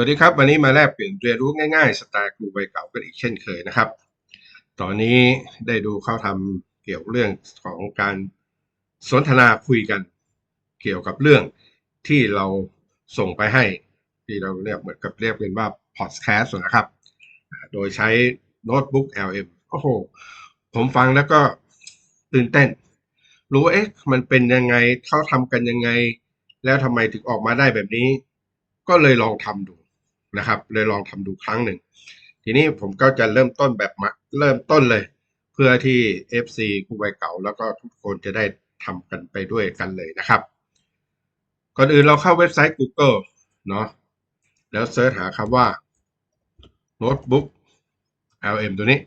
วัสดีครับ วันนี้มาแลกเปลี่ยนเรียนรู้ง่ายๆ สไตล์ครูใบเก่ากันอีกเช่นเคยนะครับ ตอนนี้ได้ดูเขาทำเกี่ยวเรื่องของการสนทนาคุยกัน เกี่ยวกับเรื่องที่เราส่งไปให้ ที่เราเรียกเหมือนกับเรียกเป็นว่าพอดแคสต์นะครับ โดยใช้โน้ตบุ๊ก LM โอ้โห ผมฟังแล้วก็ตื่นเต้น รู้ว่าเอ๊ะมันเป็นยังไงเขาทำกันยังไง แล้วทำไมถึงออกมาได้แบบนี้ ก็เลยลองทำดู นะครับ เลยลองทำดูครั้งหนึ่ง ทีนี้ผมก็จะเริ่มต้นแบบมาเริ่มต้นเลย เพื่อที่ FC ครูใบเก่า แล้วก็ทุกคนจะได้ทำกันไปด้วยกันเลยนะครับ ก่อนอื่นเราเข้าเว็บไซต์ Google เนาะแล้วเซิร์ชหาคำว่า Notebook LM ตัวนี้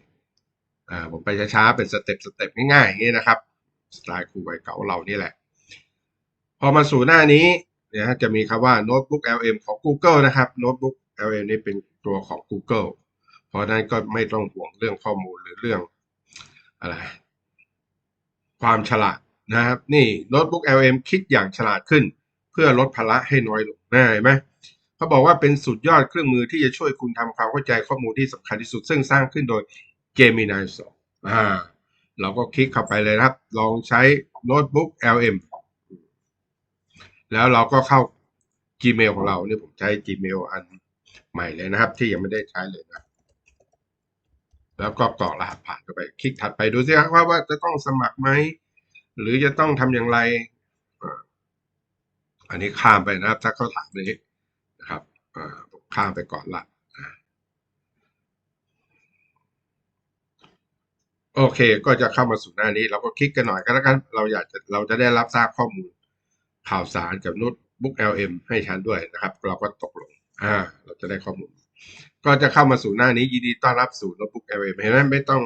อ่าผมไปช้าๆ เป็นสเต็ปสเต็ปง่ายๆอย่างนี้นะครับ สไตล์ครูใบเก่าเรานี่แหละ พอมาสู่หน้านี้เนี่ยจะมีคำว่า Notebook LM ของ Google นะครับ Notebook LM นี่เป็นตัวของ Google เพราะนั้นก็ไม่ต้องห่วงเรื่องข้อมูลหรือเรื่องอะไร ความฉลาดนะครับ นี่ Notebook LM คิดอย่างฉลาดขึ้น เพื่อลดภาระให้น้อยลงนะเห็นไหมเขาบอกว่าเป็นสุดยอดเครื่องมือที่จะช่วยคุณทำความเข้าใจข้อมูลที่สำคัญที่สุด ซึ่งสร้างขึ้นโดย Gemini 2อ่า เราก็คลิกเข้าไปเลยครับ ลองใช้ Notebook LM แล้วเราก็เข้า Gmail ของเราเนี่ยผมใช้ Gmail อัน ใหม่เลยนะครับ ที่ยังไม่ได้ใช้เลยนะแล้วก็กรอกรหัสผ่านเข้าไป คลิกถัดไปดูสิครับว่าว่าจะต้องสมัครไหม หรือจะต้องทำอย่างไร อันนี้ข้ามไปนะครับ ถ้าเขาถามนี้นะครับข้ามไปก่อนละโอเค ก็จะเข้ามาสู่หน้านี้ เราก็คลิกกันหน่อยก็แล้วกัน เราอยากจะเราจะได้รับทราบข้อมูลข่าวสารกับน้ตบุ๊ก LM ให้ฉันด้วยนะครับ เราก็ตกลง อ่า เราจะได้ข้อมูล ก็จะเข้ามาสู่หน้านี้ ยินดีต้อนรับสู่โน้ตบุ๊ก LM เห็นไหมไม่ต้อง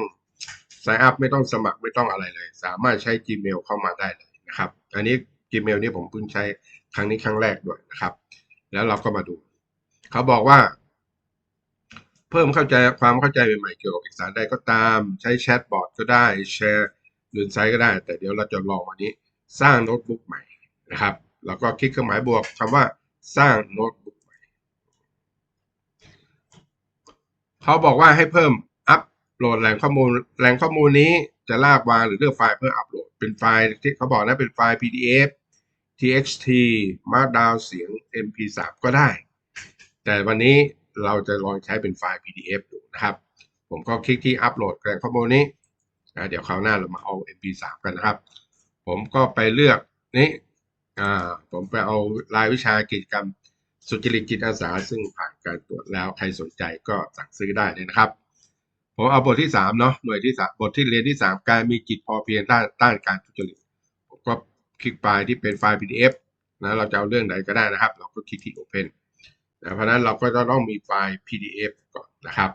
sign up ไม่ต้องสมัครไม่ต้องอะไรเลย สามารถใช้ Gmail เข้ามาได้เลยนะครับ อันนี้ Gmail นี่ผมเพิ่งใช้ครั้งนี้ครั้งแรกด้วยนะครับ แล้วเราก็มาดู เขาบอกว่า เพิ่มเข้าใจความเข้าใจใหม่ๆเกี่ยวกับเอกสารใดก็ตาม ใช้แชทบอทก็ได้แชร์หรือไซต์ก็ได้ แต่เดี๋ยวเราจะลองวันนี้ สร้างโน้ตบุ๊กใหม่นะครับ แล้วก็คลิกเครื่องหมายบวกคำว่าสร้างโน้ตบุ๊กใหม่ เขาบอกว่าให้เพิ่มอัปโหลดแหล่งข้อมูล แหล่งข้อมูลนี้จะลากวางหรือเลือกไฟล์เพื่ออัปโหลด เป็นไฟล์ที่เขาบอกนะเป็นไฟล์ PDF TXT Markdown เสียง MP3 ก็ได้ แต่วันนี้เราจะลองใช้เป็นไฟล์ PDF ดูนะครับ ผมก็คลิกที่อัปโหลดแหล่งข้อมูลนี้นะเดี๋ยวคราวหน้าเรามาเอา MP3 กันนะครับ ผมก็ไปเลือกนี้อ่าผมไปเอารายวิชากิจกรรม สุจริตจิตอาสาซึ่งผ่านการตรวจแล้วใครสนใจก็สั่งซื้อได้เลยนะครับ ผมเอาบทที่สามเนาะหน่วยที่สามบทที่เรียนที่สามการมีจิตพอเพียงต้านต้านการทุจริตผมก็คลิกไปที่เป็นไฟล์ PDF นะเราจะเอาเรื่องไหนก็ได้นะครับ เราก็คลิกที่ Open นะเพราะฉะนั้นเราก็จะต้องมีไฟล์ PDF ก่อนนะครับ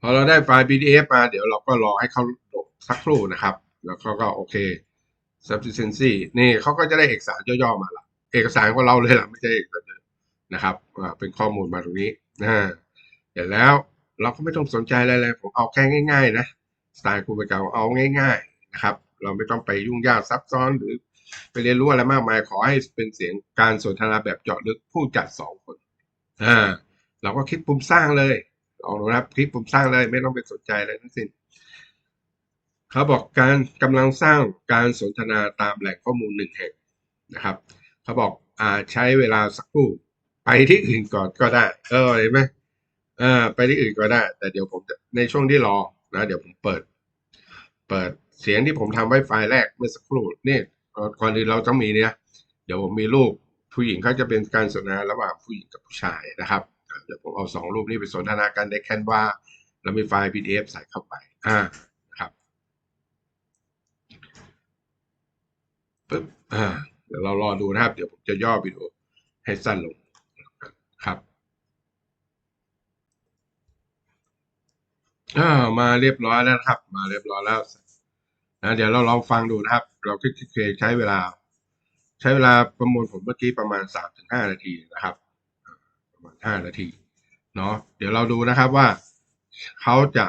พอเราได้ไฟล์ PDF มาเดี๋ยวเราก็รอให้เขาโหลดสักครู่นะครับ แล้วเขาก็โอเค sufficiency นี่เขาก็จะได้เอกสารย่อๆมาละ เอกสารของเราเลยล่ะไม่ใช่เอกสารเดิมนะครับเป็นข้อมูลมาตรงนี้นะเสร็จแล้วเราก็ไม่ต้องสนใจอะไรเลยผมเอาแค่ง่าย ๆ นะสไตล์ครูไปเก่าเอาง่าย ๆนะครับ เราไม่ต้องไปยุ่งยากซับซ้อนหรือไปเรียนรู้อะไรมากมาย ขอให้เป็นเสียงการสนทนาแบบเจาะลึกผู้จัดสองคนอ่าเราก็คลิกปุ่มสร้างเลยลองดูนะครับคลิกปุ่มสร้างเลยไม่ต้องไปสนใจอะไรทั้งสิ้นเขาบอกการกำลังสร้างการสนทนาตามแหล่งข้อมูลหนึ่งแห่งนะครับ เขาบอกอ่าใช้เวลาสักครู่ ไปที่อื่นก่อนก็ได้ เออเห็นไหมอ่าไปที่อื่นก็ได้ แต่เดี๋ยวผมในช่วงที่รอนะเดี๋ยวผมเปิด เปิดเสียงที่ผมทำไว้ไฟล์แรกเมื่อสักครู่นี่ก่อนอื่นเราต้องมีเนี่ยเดี๋ยวผมมีรูปผู้หญิงเขาจะเป็นการสนทนาระหว่างผู้หญิงกับผู้ชายนะครับเดี๋ยวผมเอาสองรูปนี้ไปสนทนากันในแคนวาแล้วมีไฟล์ PDF ใส่เข้าไปอ่าครับปึ๊บอ่า ดี๋ยวเรารอดูนะครับ เดี๋ยวผมจะย่อวิดีโอให้สั้นลงครับอ่ามาเรียบร้อยแล้วครับ มาเรียบร้อยแล้วนะเดี๋ยวเราลองฟังดูนะครับ เราคลิกเคยใช้เวลา ใช้เวลาประมวลผลเมื่อกี้ประมาณสามถึงห้านาทีนะครับ ประมาณห้านาทีเนาะเดี๋ยวเราดูนะครับว่าเขาจะ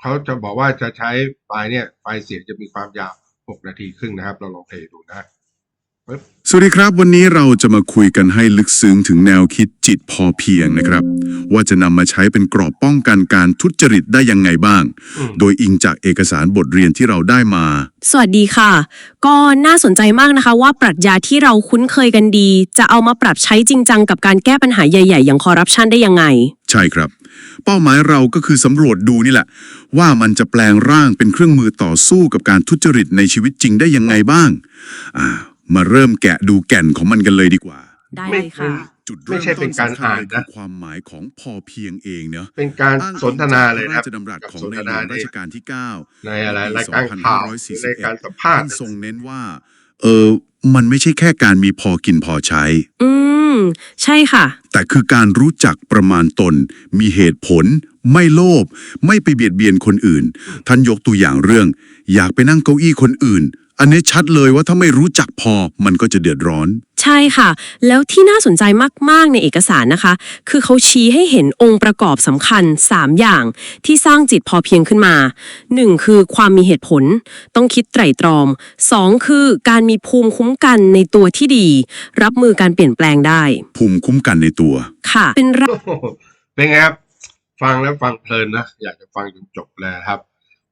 เขาจะบอกว่าจะใช้ไฟล์เนี่ยไฟล์เสียงจะมีความยาวหกนาทีครึ่งนะครับ เราลองเพลย์ดูนะปึ๊บ สวัสดีครับ วันนี้เราจะมาคุยกันให้ลึกซึ้งถึงแนวคิดจิตพอเพียงนะครับ ว่าจะนำมาใช้เป็นกรอบป้องกันการทุจริตได้ยังไงบ้างอืมโดยอิงจากเอกสารบทเรียนที่เราได้มา สวัสดีค่ะ ก็น่าสนใจมากนะคะว่าปรัชญาที่เราคุ้นเคยกันดี จะเอามาปรับใช้จริงจังกับการแก้ปัญหาใหญ่ ๆ อย่างคอร์รัปชันได้ยังไง ใช่ครับ เป้าหมายเราก็คือสำรวจดูนี่แหละ ว่ามันจะแปลงร่างเป็นเครื่องมือต่อสู้กับการทุจริตในชีวิตจริงได้ยังไงบ้างอ่า มาเริ่มแกะดูแก่นของมันกันเลยดีกว่า ได้เลยค่ะ จุดไม่เริ่มใช่เป็ต้นนการสำคัญอ่านเลยนะ คือความหมายของพอเพียงเองเนอะเป็นการอ้งสนทนาเลยอิงนะครับจกพระราชดำรัสของสนในทหลนาวงในรัชกาลที่ 9 ในอะไรปีรายการข่าวหรือในการสัมภาษท่าณ์นทรงเน้นว่า เออ มันไม่ใช่แค่การมีพอกินพอใช้ อืม ใช่ค่ะ แต่คือการรู้จักประมาณตน มีเหตุผล ไม่โลภ ไม่ไปเบียดเบียนคนอื่น ท่านยกตัวอย่างเรื่อง อยากไปนั่งเก้าอี้คนอื่น อันนี้ชัดเลยว่าถ้าไม่รู้จักพอมันก็จะเดือดร้อน ใช่ค่ะ แล้วที่น่าสนใจมาก ๆ ในเอกสารนะคะ คือเขาชี้ให้เห็นองค์ประกอบสำคัญ 3 อย่างที่สร้างจิตพอเพียงขึ้นมา 1. คือความมีเหตุผล ต้องคิดไตร่ตรอง 2. คือการมีภูมิคุ้มกันในตัวที่ดี รับมือการเปลี่ยนแปลงได้ ภูมิคุ้มกันในตัว ค่ะ เป็นรากโอ้โหเป็นไงครับ ฟังแล้วฟังเพลินนะ อยากจะฟังจนจบเลยครับ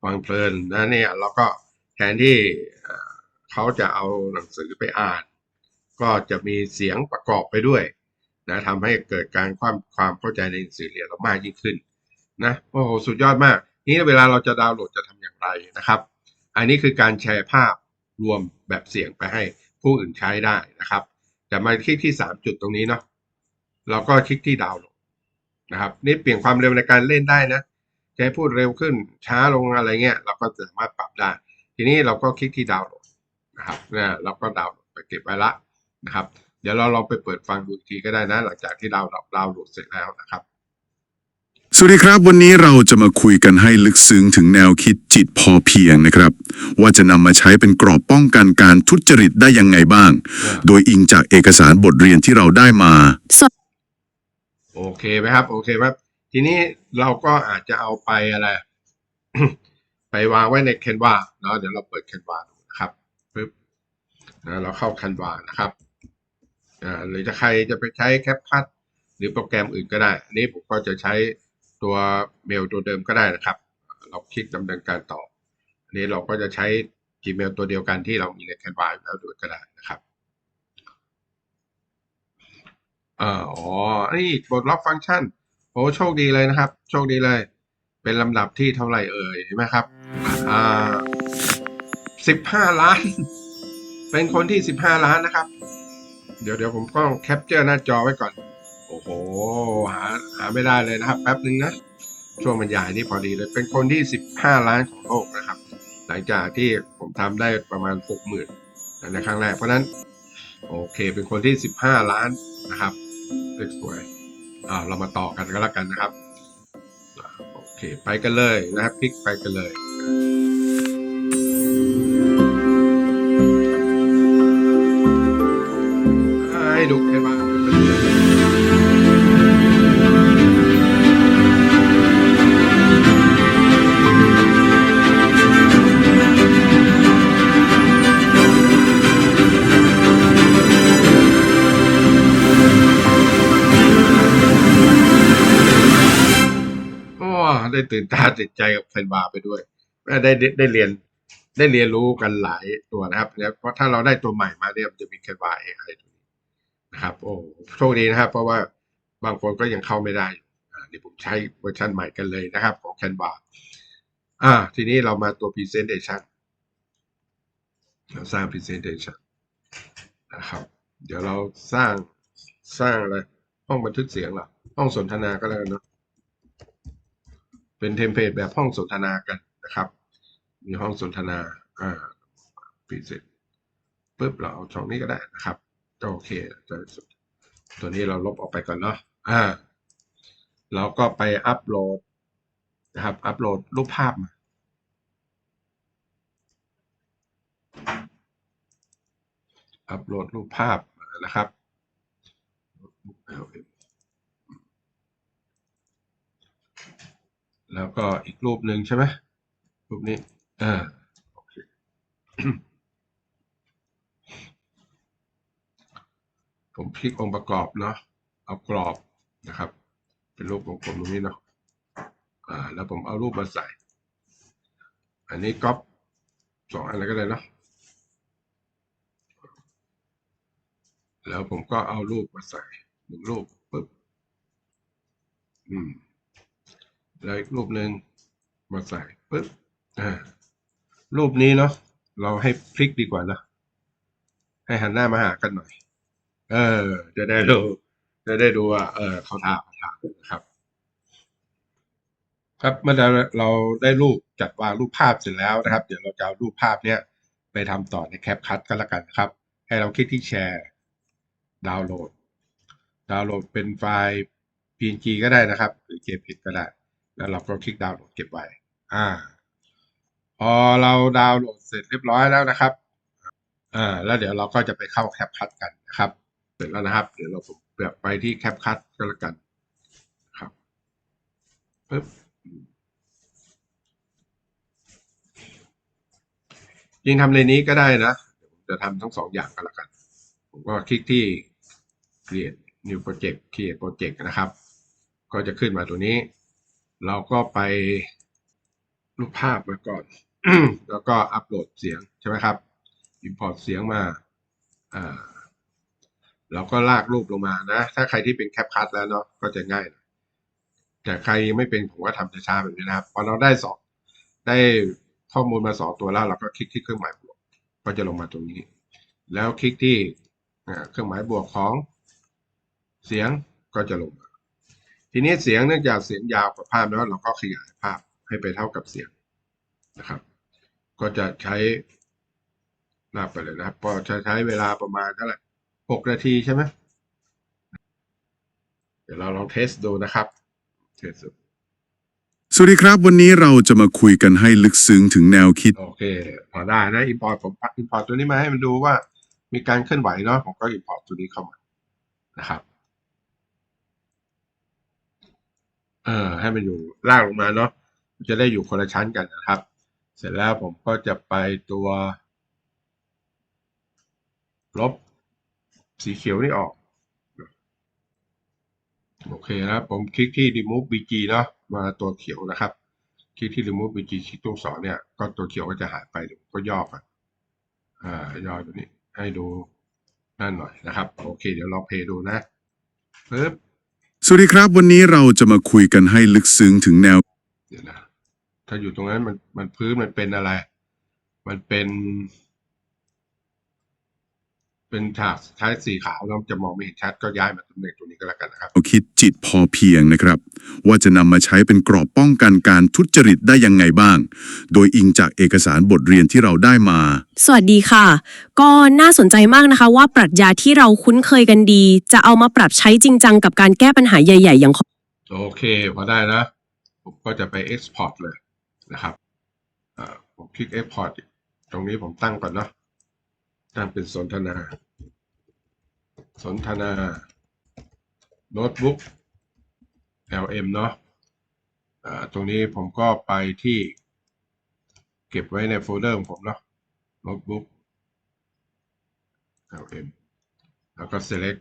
ฟังเพลินนะเนี่ยเราก็แทนที่ เขาจะเอาหนังสือไปอ่าน ก็จะมีเสียงประกอบไปด้วยนะทำให้เกิดการความความเข้าใจในหนังสือเรียนเรามากยิ่งขึ้นนะโอ้โหสุดยอดมาก นี่เวลาเราจะดาวน์โหลดจะทำอย่างไรนะครับ อันนี้คือการแชร์ภาพรวมแบบเสียงไปให้ผู้อื่นใช้ได้นะครับ แต่มาคลิกที่สามจุดตรงนี้เนาะเราก็คลิกที่ดาวน์โหลดนะครับนี่เปลี่ยนความเร็วในการเล่นได้นะจะให้พูดเร็วขึ้นช้าลงอะไรเงี้ยเราก็สามารถปรับได้ ทีนี้เราก็คลิกที่ดาวน์โหลด นะครับเนี่ยเราก็ดาวน์โหลดไปเก็บไว้ละนะครับ เดี๋ยวเราลองไปเปิดฟังดูอีกทีก็ได้นะ หลังจากที่ดาวน์โหลดดาวน์โหลดเสร็จแล้วนะครับ สวัสดีครับ วันนี้เราจะมาคุยกันให้ลึกซึ้งถึงแนวคิดจิตพอเพียงนะครับ ว่าจะนำมาใช้เป็นกรอบป้องกันการทุจริตได้ยังไงบ้าง โดยอิงจากเอกสารบทเรียนที่เราได้มาโอเคไหมครับ โอเคไหมครับ ทีนี้เราก็อาจจะเอาไปอะไร ไปวางไว้ในแคนวาเนาะเดี๋ยวเราเปิดแคนวาดูนะครับ ปึ๊บนะเราเข้าแคนวานะครับอ่าหรือจะใครจะไปใช้แคปคัทหรือโปรแกรมอื่นก็ได้ อันนี้ผมก็จะใช้ตัวเมลตัวเดิมก็ได้นะครับ เราคลิกดำเนินการต่อ อันนี้เราก็จะใช้ Gmail ตัวเดียวกันที่เรามีในแคนวาแล้วด้วยก็ได้นะครับอ่าอ๋อ นี่ปลดล็อกฟังก์ชัน โอ้โชคดีเลยนะครับ โชคดีเลย เป็นลำดับที่เท่าไหร่เอ่ยเห็นไหมครับ อ่า สิบห้าล้าน เป็นคนที่สิบห้าล้านนะครับ เดี๋ยวเดี๋ยวผมก็แคปเจอร์หน้าจอไว้ก่อน โอ้โห หาหาไม่ได้เลยนะครับ แป๊บนึงนะ ช่วงบรรยายนี่พอดีเลย เป็นคนที่สิบห้าล้านของโลกนะครับ หลังจากที่ผมทำได้ประมาณหกหมื่นในครั้งแรก เพราะนั้น โอเค เป็นคนที่สิบห้าล้านนะครับเลขสวยอ่าเรามาต่อกันก็แล้วกันนะครับ โอเค ไปกันเลยนะครับ คลิกไปกันเลย ดูกันบ้าได้ตื่นตาตื่นใจกับแฟนบาไปด้วยได้ได้ได้เรียนได้เรียนรู้กันหลายตัวนะครับ เพราะถ้าเราได้ตัวใหม่มาเนี่ยมันจะมีแคนวาเองอะไร นะครับโอ้โชคดีนะครับ เพราะว่าบางคนก็ยังเข้าไม่ได้เดี๋ยวผมใช้เวอร์ชันใหม่กันเลยนะครับ ของแคนวาอ่า ทีนี้เรามาตัว Presentation เราสร้าง Presentation นะครับ เดี๋ยวเราสร้างสร้างอะไร ห้องบันทึกเสียงหรอห้องสนทนาก็แล้วกันเนาะเป็นเทมเพลตแบบห้องสนทนากันนะครับ มีห้องสนทนาอ่าพิเศษปุ๊บเราเอาช่องนี้ก็ได้นะครับ ก็โอเคตัวตัวนี้เราลบออกไปก่อนเนาะอ่าเราก็ไปอัปโหลดนะครับ อัปโหลดรูปภาพมาอัปโหลดรูปภาพนะครับแล้วก็อีกรูปหนึ่งใช่ไหมรูปนี้อ่าโอเค ผมคลิกองค์ประกอบเนาะเอากรอบนะครับ เป็นรูปวงกลมตรงนี้เนาะอ่า แล้วผมเอารูปมาใส่ อันนี้ก๊อปสองอันแล้วก็ได้เนาะแล้วผมก็เอารูปมาใส่หนึ่งรูปปึ๊บอืมแล้วอีกรูปหนึ่งมาใส่ปึ๊บอ่ารูปนี้เนาะเราให้พลิกดีกว่านะให้หันหน้ามาหากันหน่อย เออ จะได้ดูจะได้ดูว่า เออเขาทาเขาทานะครับ ครับเมื่อเราเราได้รูปจัดวางรูปภาพเสร็จแล้วนะครับ เดี๋ยวเราจะเอารูปภาพเนี้ยไปทำต่อในแคปคัทก็แล้วกันนะครับ ให้เราคลิกที่แชร์ดาวน์โหลด ดาวน์โหลดเป็นไฟล์ PNG ก็ได้นะครับ หรือ JPEG ก็ได้ แล้วเราก็คลิกดาวน์โหลดเก็บไว้ อ่า พอเราดาวน์โหลดเสร็จเรียบร้อยแล้วนะครับ อ่า แล้วเดี๋ยวเราก็จะไปเข้าแคปคัทกันนะครับ เสร็จแล้วนะครับ เดี๋ยวเราแบบไปที่แคปคัทก็แล้วกันครับปึ๊บยิงทำในนี้ก็ได้นะเดี๋ยวผมจะทำทั้งสองอย่างก็แล้วกัน ผมก็คลิกที่ create new project create project นะครับ ก็จะขึ้นมาตัวนี้ เราก็ไปรูปภาพมาก่อน แล้วก็อัปโหลดเสียงใช่ไหมครับ import เสียงมาอ่า เราก็ลากรูปลงมานะ ถ้าใครที่เป็นแคปคัทแล้วเนาะก็จะง่ายหน่อยแต่ใครยังไม่เป็นผมก็ทำช้าๆแบบนี้นะครับ พอเราได้สองได้ข้อมูลมาสองตัวแล้วเราก็คลิกที่เครื่องหมายบวก ก็จะลงมาตรงนี้ แล้วคลิกที่เครื่องหมายบวกของเสียงก็จะลงมาทีนี้เสียงเนื่องจากเสียงยาวกว่าภาพแล้วเราก็ขยายภาพให้ไปเท่ากับเสียงนะครับ ก็จะใช้ลากไปเลยนะครับก็จะใช้เวลาประมาณเท่าไหร่ หกนาทีใช่ไหมเดี๋ยวเราลองเทสดูนะครับเทสดูสวัสดีครับ วันนี้เราจะมาคุยกันให้ลึกซึ้งถึงแนวคิด โอเค พอได้นะ import ผม import ตัวนี้มาให้มันดูว่า มีการเคลื่อนไหวเนาะผมก็ import ตัวนี้เข้ามานะครับเออให้มันอยู่ล่างลงมาเนาะจะได้อยู่คนละชั้นกันนะครับ เสร็จแล้วผมก็จะไปตัว ลบ สีเขียวนี่ออก โอเคนะครับผมคลิกที่ remove bg เนาะมาตัวเขียวนะครับ คลิกที่ remove bg คลิกตรงสองเนี่ยก็ตัวเขียวก็จะหายไปเดี๋ยวผมก็ย่อก่อนอ่าย่อตัวนี้ให้ดูนั่นหน่อยนะครับ โอเค เดี๋ยวลองเพลย์ดูนะปึ๊บสวัสดีครับ วันนี้เราจะมาคุยกันให้ลึกซึ้งถึงแนว เดี๋ยวนะถ้าอยู่ตรงนั้นมันมันพื้นมันเป็นอะไร มันเป็น เป็นฉากท้ายสีขาวเราจะมองไม่เห็นชัดก็ย้ายมาตำแหน่งตัวนี้ก็แล้วกันนะครับแนวคิดจิตพอเพียงนะครับ ว่าจะนำมาใช้เป็นกรอบป้องกันการทุจริตได้ยังไงบ้าง โดยอิงจากเอกสารบทเรียนที่เราได้มา สวัสดีค่ะ ก็น่าสนใจมากนะคะ ว่าปรัชญาที่เราคุ้นเคยกันดี จะเอามาปรับใช้จริงจังกับการแก้ปัญหาใหญ่ ๆ อย่างโอเคพอได้นะ ผมก็จะไป export เลยนะครับอ่าผมคลิก export ตรงนี้ผมตั้งก่อนเนาะตั้งเป็นสนทนา สนทนา โน้ตบุ๊ก LM เนาะอ่าตรงนี้ผมก็ไปที่ เก็บไว้ในโฟลเดอร์ของผมเนาะโน้ตบุ๊ก LM แล้วก็ select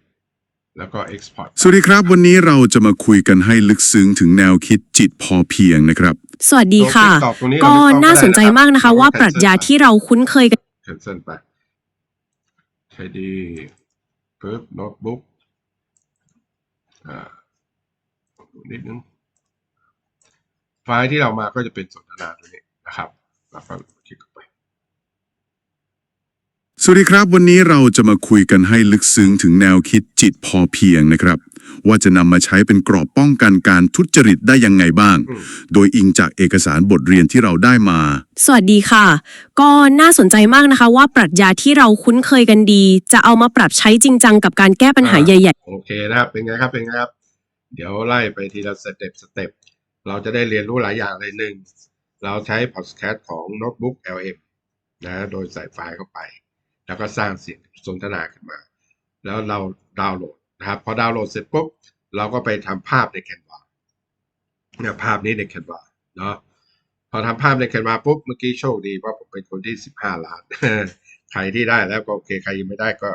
แล้วก็ export สวัสดีครับ วันนี้เราจะมาคุยกันให้ลึกซึ้งถึงแนวคิดจิตพอเพียงนะครับ สวัสดีค่ะตรง TikTok ตรงนี้เราก็ไม่ต้องน่าสนใจมากนะคะก็ได้นะครับว่าปรัชญาที่เราคุ้นเคยกันแคนเซิลไปใช้ดี ปึ๊บโน้ตบุ๊กอ่าดูนิดนึง ไฟล์ที่เรามาก็จะเป็นสนทนาตัวนี้นะครับแล้วก็คลิกเข้าไป สวัสดีครับ วันนี้เราจะมาคุยกันให้ลึกซึ้งถึงแนวคิดจิตพอเพียงนะครับ ว่าจะนำมาใช้เป็นกรอบป้องกันการทุจริตได้ยังไงบ้างอืมโดยอิงจากเอกสารบทเรียนที่เราได้มา สวัสดีค่ะ ก็น่าสนใจมากนะคะ ว่าปรัชญาที่เราคุ้นเคยกันดี จะเอามาปรับใช้จริงจังกับการแก้ปัญหาใหญ่โอเคนะครับ เป็นไงครับ เป็นไงครับ เดี๋ยวไล่ไปทีละสเต็ปสเต็ป เราจะได้เรียนรู้หลายอย่างเลยหนึ่ง เราใช้พอดแคสต์ของโน้ตบุ๊ก LM นะ โดยใส่ไฟล์เข้าไป แล้วก็สร้างเสียงสนทนาขึ้นมา แล้วเราดาวน์โหลด นะครับพอดาวน์โหลดเสร็จปุ๊บเราก็ไปทำภาพใน Canva เนี่ยภาพนี้ใน Canva เนาะพอทำภาพใน Canva ปุ๊บเมื่อกี้โชคดีว่าผมเป็นคนที่ 15 ล้าน ใครที่ได้แล้วก็โอเคใครยังไม่ได้ก็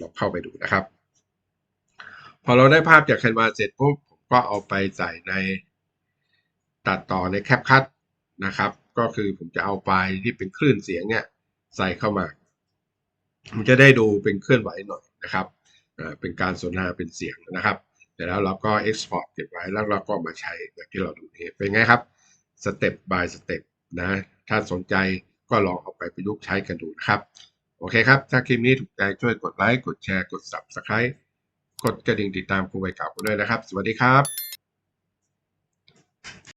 ลองเข้าไปดูนะครับ พอเราได้ภาพจากแคนวาเสร็จปุ๊บผมก็เอาไปใส่ในตัดต่อในแคปคัตนะครับ ก็คือผมจะเอาไฟล์ที่เป็นคลื่นเสียงเนี่ยใส่เข้ามา มันจะได้ดูเป็นเคลื่อนไหวหน่อยนะครับ เป็นการสนทนาเป็นเสียงนะครับเสร็จแล้วเราก็เอ็กซ์พอร์ตเก็บไว้แล้วเราก็มาใช้แบบที่เราดูนี้เป็นไงครับสเต็ป by สเต็ปนะถ้าสนใจก็ลองเอาไปประยุกต์ใช้กันดูนะครับ โอเคครับ ถ้าคลิปนี้ถูกใจช่วยกดไลค์กดแชร์กด subscribe กดกระดิ่งติดตามครูใบเก่ากันด้วยนะครับ สวัสดีครับ